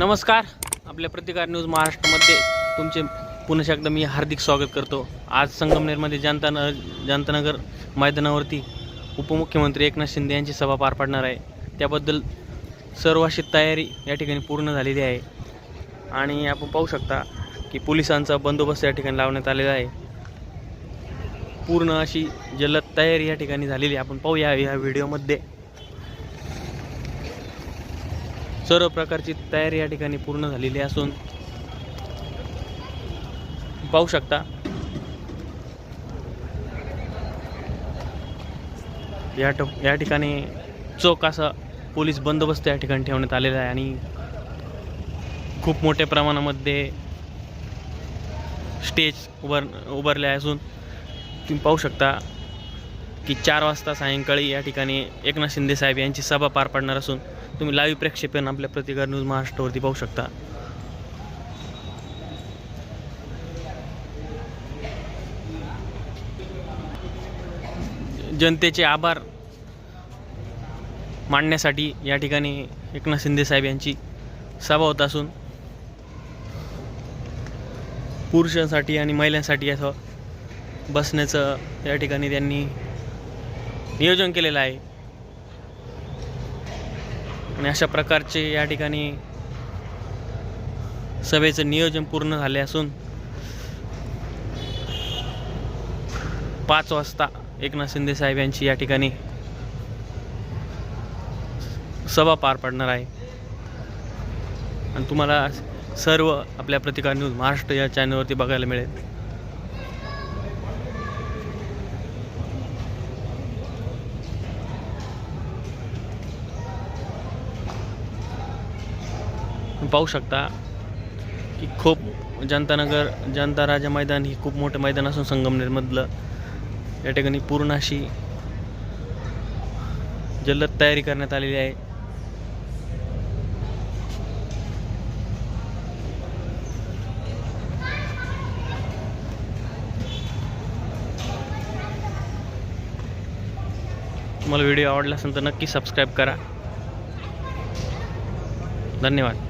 नमस्कार. आपल्या प्रतिकार न्यूज महाराष्ट्रामध्ये तुमचे पुन्हा एकदा मी हार्दिक स्वागत करतो. आज संगमनेरमध्ये जनता न जनतानगर मैदानावरती उपमुख्यमंत्री एकनाथ शिंदे यांची सभा पार पाडणार आहे. त्याबद्दल सर्व अशी तयारी या ठिकाणी पूर्ण झालेली आहे. आणि आपण पाहू शकता की पोलिसांचा बंदोबस्त या ठिकाणी लावण्यात आलेला आहे. पूर्ण अशी जलद तयारी या ठिकाणी झालेली आपण पाहूया या व्हिडिओमध्ये. सर्व प्रकारची तयारी या ठिकाणी पूर्ण झालेली असून पाहू शकता. या ट या ठिकाणी चोख असा पोलीस बंदोबस्त या ठिकाणी ठेवण्यात आलेला आहे आणि खूप मोठ्या प्रमाणामध्ये स्टेज उभार उभारले असून तुम्ही पाहू शकता. की चार वाजता सायंकाळी या ठिकाणी एकनाथ शिंदे साहेब यांची सभा पार पडणार असून तुम्ही लाईव्ह प्रेक्षेपण आपल्या प्रतिकार न्यूज महाराष्ट्रावरती पाहू शकता. जनतेचे आभार मांडण्यासाठी या ठिकाणी एकनाथ शिंदे साहेब यांची सभा होत असून पुरुषांसाठी आणि महिलांसाठी असं बसण्याचं या ठिकाणी त्यांनी नियोजन केलेलं आहे. आणि अशा प्रकारचे या ठिकाणी सभेचं नियोजन पूर्ण झाले असून पाच वाजता एकनाथ शिंदे साहेब यांची या ठिकाणी सभा पार पडणार आहे. आणि तुम्हाला सर्व आपल्या प्रतिकार न्यूज महाराष्ट्र या चॅनलवरती बघायला मिळेल. पाहू शकता की खूप जनतानगर जनता राजा मैदान ही खूप मोठं मैदान असून संगमनेरमधलं. या ठिकाणी पूर्ण अशी जल्लद तयारी करण्यात आलेली आहे. तुम्हाला व्हिडिओ आवडला असेल तर नक्की सबस्क्राईब करा. धन्यवाद.